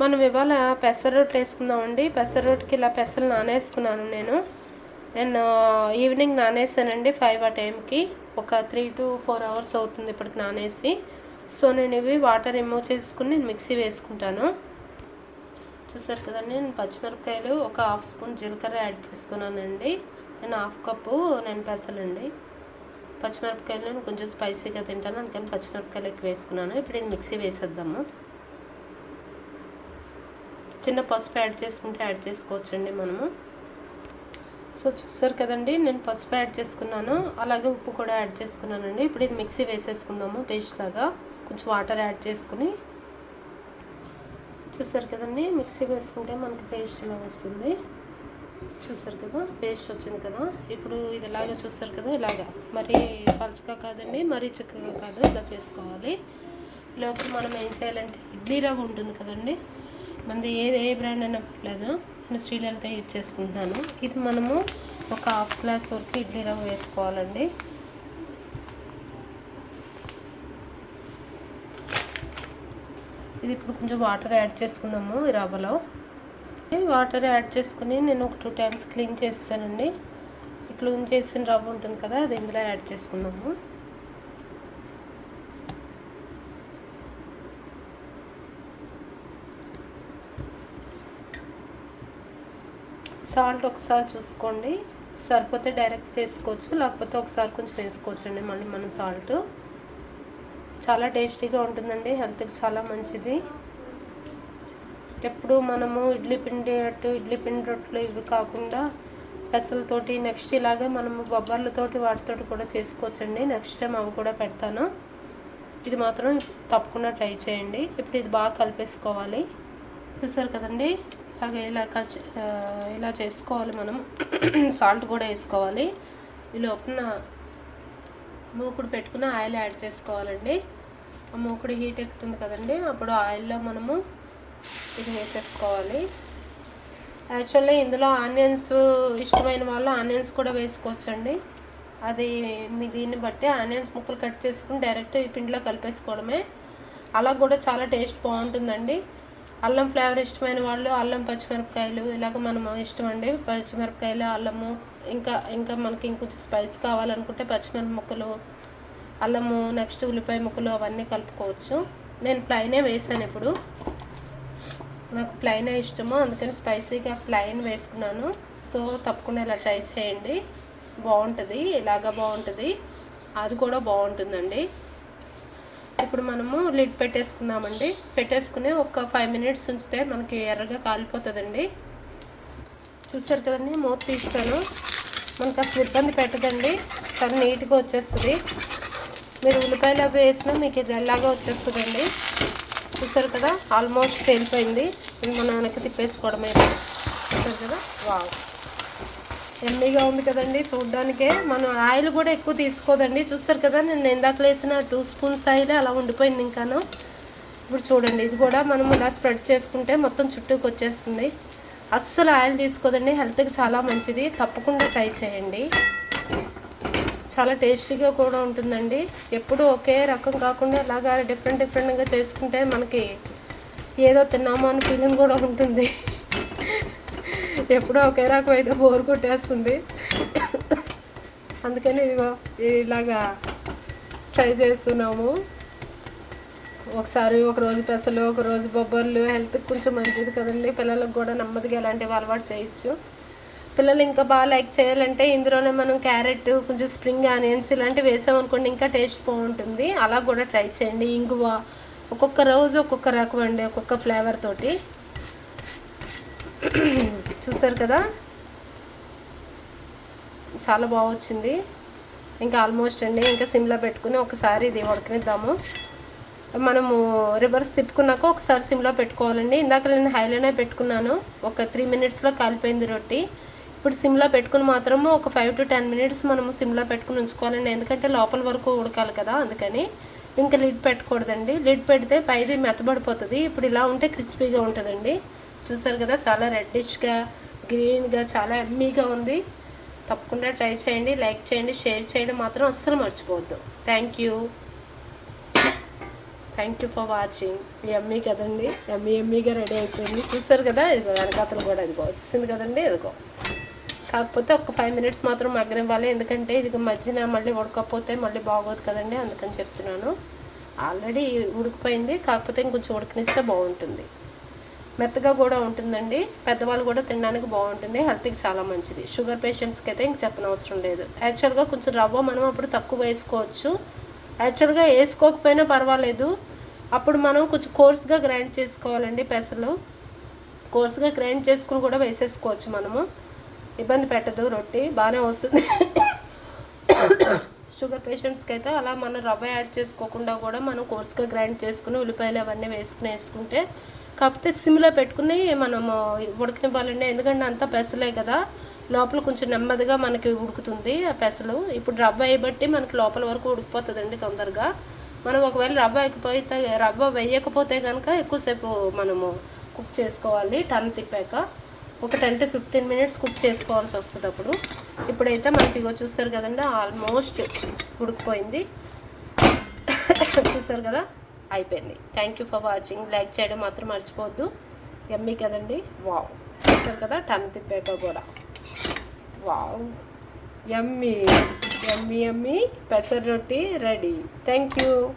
మనం ఇవాళ పెసర రొట్టె వేసుకుందామండి. పెసరొట్టుకి ఇలా పెసలు నానేసుకున్నాను నేను. నేను ఈవినింగ్ నానేసానండి ఫైవ్ ఆ టైంకి. ఒక త్రీ టు ఫోర్ అవర్స్ అవుతుంది ఇప్పటికి నానేసి. సో నేను ఇవి వాటర్ రిమూవ్ చేసుకుని నేను మిక్సీ వేసుకుంటాను. చూసారు కదండి నేను పచ్చిమిరపకాయలు ఒక హాఫ్ స్పూన్ జీలకర్ర యాడ్ చేసుకున్నానండి. నేను హాఫ్ కప్పు నేను పెసలండి. పచ్చిమిరపకాయలు నేను కొంచెం స్పైసీగా తింటాను అందుకని పచ్చిమిరపకాయలు ఎక్కువ వేసుకున్నాను. ఇప్పుడు నేను మిక్సీ వేసేద్దాము. చిన్న పసుపు యాడ్ చేసుకుంటే యాడ్ చేసుకోవచ్చండి మనము. సో చూసారు కదండి నేను పసుపు యాడ్ చేసుకున్నాను. అలాగే ఉప్పు కూడా యాడ్ చేసుకున్నానండి. ఇప్పుడు ఇది మిక్సీ వేసేసుకుందాము పేస్ట్ లాగా. కొంచెం వాటర్ యాడ్ చేసుకుని. చూసారు కదండి మిక్సీ వేసుకుంటే మనకి పేస్ట్ ఇలా వస్తుంది. చూసారు కదా పేస్ట్ వచ్చింది కదా. ఇప్పుడు ఇది ఇలాగ చూసారు కదా ఇలాగా. మరి పలుచగా కాదండి మరీ చిక్కగా కాదు ఇలా చేసుకోవాలి. లోపల మనం ఏం చేయాలంటే ఇడ్లీ రవ్వ ఉంటుంది కదండి. మనది ఏది ఏ బ్రాండ్ అయినా పర్లేదు. నేను శ్రీలలిత యూజ్ చేసుకుంటున్నాను ఇది మనము ఒక హాఫ్ గ్లాస్ వరకు ఇడ్లీ రవ్వ వేసుకోవాలండి. ఇది ఇప్పుడు కొంచెం వాటర్ యాడ్ చేసుకుందాము ఈ రవ్వలో. వాటర్ యాడ్ చేసుకుని నేను ఒక టూ టైమ్స్ క్లీన్ చేస్తానండి. క్లీన్ చేసిన రవ్వ ఉంటుంది కదా అది ఇందులో యాడ్ చేసుకుందాము. సాల్ట్ ఒకసారి చూసుకోండి. సరిపోతే డైరెక్ట్ చేసుకోవచ్చు. లేకపోతే ఒకసారి కొంచెం వేసుకోవచ్చండి మళ్ళీ మనం సాల్ట్. చాలా టేస్టీగా ఉంటుందండి. హెల్త్కి చాలా మంచిది. ఎప్పుడు మనము ఇడ్లీ పిండి అట్టు ఇడ్లీ పిండి రొట్టెలు ఇవి కాకుండా పెసలతోటి నెక్స్ట్ ఇలాగే మనము బొబ్బర్లతోటి వాటితోటి కూడా చేసుకోవచ్చండి. నెక్స్ట్ టైం అవి కూడా పెడతాను. ఇది మాత్రం తప్పకుండా ట్రై చేయండి. ఇప్పుడు ఇది బాగా కలిపేసుకోవాలి. చూసారు కదండి? అలాగే ఇలా ఇలా చేసుకోవాలి మనం. సాల్ట్ కూడా వేసుకోవాలి. ఈ లోపల మూకుడు పెట్టుకున్న ఆయిల్ యాడ్ చేసుకోవాలండి. ఆ మూకుడు హీట్ ఎక్కుతుంది కదండి అప్పుడు ఆయిల్లో మనము ఇది వేసేసుకోవాలి. యాక్చువల్లీ ఇందులో ఆనియన్స్ ఇష్టమైన వాళ్ళు ఆనియన్స్ కూడా వేసుకోవచ్చండి. అది మీ దీన్ని బట్టి ఆనియన్స్ ముక్కలు కట్ చేసుకుని డైరెక్ట్ ఈ పిండిలో కలిపేసుకోవడమే. అలా కూడా చాలా టేస్ట్ బాగుంటుందండి. అల్లం ఫ్లేవర్ ఇష్టమైన వాళ్ళు అల్లం పచ్చిమిరపకాయలు ఇలాగ మనం ఇష్టం అండి పచ్చిమిరపకాయలు అల్లము ఇంకా ఇంకా మనకి ఇంకొంచెం స్పైస్ కావాలనుకుంటే పచ్చిమిరప ముక్కలు అల్లము నెక్స్ట్ ఉల్లిపాయ ముక్కలు అవన్నీ కలుపుకోవచ్చు. నేను ప్లైనే వేసాను ఇప్పుడు. నాకు ప్లైనే ఇష్టము అందుకని స్పైసీగా ప్లైన్ వేసుకున్నాను. సో తప్పకుండా ఇలా ట్రై చేయండి. బాగుంటుంది ఇలాగా బాగుంటుంది. అది కూడా బాగుంటుందండి. ఇప్పుడు మనము లిడ్ పెట్టేసుకుందామండి. పెట్టేసుకుని ఒక ఫైవ్ మినిట్స్ ఉంచితే మనకి ఎర్రగా కాలిపోతుందండి. చూసారు కదండి మూత తీస్తాను. మనకు అసలు ఇబ్బంది పెట్టదండి. చాలా నీట్గా వచ్చేస్తుంది. మీరు ఉల్లిపాయలు అవి వేసినా మీకు ఇది ఎలాగా వచ్చేస్తుందండి. చూసారు కదా ఆల్మోస్ట్ తేలిపోయింది ఇది మనం వెనక్కి తిప్పేసుకోవడమే. చూసారు కదా? వావ్ ఎమ్మీగా ఉంది కదండి చూడ్డానికే. మనం ఆయిల్ కూడా ఎక్కువ తీసుకోదండి. చూస్తారు కదా నేను ఇందాక వేసిన టూ స్పూన్స్ ఆయిల్ అలా ఉండిపోయింది ఇంకాను. ఇప్పుడు చూడండి ఇది కూడా మనం ఇలా స్ప్రెడ్ చేసుకుంటే మొత్తం చుట్టూకి వచ్చేస్తుంది. అస్సలు ఆయిల్ తీసుకోదండి హెల్త్కి చాలా మంచిది. తప్పకుండా ట్రై చేయండి. చాలా టేస్టీగా కూడా ఉంటుందండి. ఎప్పుడు ఒకే రకం కాకుండా ఇలాగా డిఫరెంట్ డిఫరెంట్గా చేసుకుంటే మనకి ఏదో తిన్నామో అని ఫీలింగ్ కూడా ఉంటుంది. ఎప్పుడో ఒకే రకం అయితే బోర్ కొట్టేస్తుంది. అందుకని ఇదిగో ఇలాగా ట్రై చేస్తున్నాము. ఒకసారి ఒక రోజు పెసలు ఒక రోజు బొబ్బర్లు హెల్త్కి కొంచెం మంచిది కదండి. పిల్లలకు కూడా నెమ్మదిగా ఇలాంటివి అలవాటు చేయొచ్చు. పిల్లలు ఇంకా బాగా లైక్ చేయాలంటే ఇందులోనే మనం క్యారెట్ కొంచెం స్ప్రింగ్ ఆనియన్స్ ఇలాంటివి వేసామనుకోండి ఇంకా టేస్ట్ బాగుంటుంది. అలా కూడా ట్రై చేయండి. ఇంగువ ఒక్కొక్క రోజు ఒక్కొక్క రకం అండి ఒక్కొక్క ఫ్లేవర్ తోటి. చూసారు కదా? చాలా బాగా వచ్చింది. ఇంకా ఆల్మోస్ట్ అండి ఇంకా సిమ్లో పెట్టుకుని ఒకసారి ఇది ఉడకనిద్దాము. మనము రివర్స్ తిప్పుకున్నాక ఒకసారి సిమ్లో పెట్టుకోవాలండి. ఇందాక నేను హైలోనే పెట్టుకున్నాను. ఒక త్రీ మినిట్స్లో కాలిపోయింది రొట్టి. ఇప్పుడు సిమ్లో పెట్టుకుని మాత్రము ఒక ఫైవ్ టు టెన్ మినిట్స్ మనము సిమ్లో పెట్టుకుని ఉంచుకోవాలండి. ఎందుకంటే లోపల వరకు ఉడకాలి కదా అందుకని. ఇంకా లిడ్ పెట్టకూడదండి. లిడ్ పెడితే పైది మెత్తబడిపోతుంది. ఇప్పుడు ఇలా ఉంటే క్రిస్పీగా ఉంటుందండి. చూసారు కదా చాలా రెడ్డిష్గా గ్రీన్గా చాలా ఎమ్మీగా ఉంది. తప్పకుండా ట్రై చేయండి లైక్ చేయండి షేర్ చేయడం మాత్రం అస్సలు మర్చిపోవద్దు. Thank you thank you for watching Emmy కదండి ఎమ్మీ ఎమ్మీగా రెడీ అయిపోయింది. చూస్తారు కదా ఇదిగో వెనకాతలు కూడా ఇదిగో వచ్చింది కదండి ఇదిగో. కాకపోతే ఒక ఫైవ్ మినిట్స్ మాత్రం మగ్గనివ్వాలి ఎందుకంటే ఇది మధ్యన మళ్ళీ ఉడకపోతే మళ్ళీ బాగోదు కదండి అందుకని చెప్తున్నాను. ఆల్రెడీ ఉడికిపోయింది కాకపోతే ఇంకొంచెం ఉడకనిస్తే బాగుంటుంది. మెత్తగా కూడా ఉంటుందండి. పెద్దవాళ్ళు కూడా తినడానికి బాగుంటుంది. హెల్త్కి చాలా మంచిది. షుగర్ పేషెంట్స్కి అయితే ఇంక చెప్పనవసరం లేదు. యాక్చువల్గా కొంచెం రవ్వ మనం అప్పుడు తక్కువ వేసుకోవచ్చు. యాక్చువల్గా వేసుకోకపోయినా పర్వాలేదు. అప్పుడు మనం కొంచెం కోర్స్గా గ్రైండ్ చేసుకోవాలండి పెసలు. కోర్స్గా గ్రైండ్ చేసుకుని కూడా వేసేసుకోవచ్చు మనము. ఇబ్బంది పెట్టదు రొట్టి. బాగానే వస్తుంది. షుగర్ పేషెంట్స్కి అయితే అలా మనం రవ్వ యాడ్ చేసుకోకుండా కూడా మనం కోర్స్గా గ్రైండ్ చేసుకుని ఉల్లిపాయలు అవన్నీ వేసుకుని వేసుకుంటే కాకపోతే సిమ్లో పెట్టుకుని మనము ఉడకనివ్వాలండి ఎందుకంటే అంతా పెసలే కదా లోపల కొంచెం నెమ్మదిగా మనకి ఉడుకుతుంది ఆ పెసలు. ఇప్పుడు రవ్వ వేయబట్టి మనకి లోపల వరకు ఉడికిపోతుందండి తొందరగా. మనం ఒకవేళ రవ్వ వేయకపోతే రవ్వ వేయకపోతే కనుక ఎక్కువసేపు మనము కుక్ చేసుకోవాలి. టర్న్ తిప్పాక ఒక ten to fifteen minutes cook చేసుకోవాల్సి వస్తుంది అప్పుడు. ఇప్పుడైతే మనకి ఇగో చూస్తారు కదండి ఆల్మోస్ట్ ఉడికిపోయింది. చూస్తారు కదా? అయిపోయింది. Thank you for watching like చేయడం మాత్రం మర్చిపోవద్దు. ఎమ్మీ కదండి? వావ్ చూస్తారు కదా? టన్ తిప్పాక కూడా. వావ్ ఎమ్మి ఎమ్మి ఎమ్మి పెసర రొట్టి రెడీ. Thank you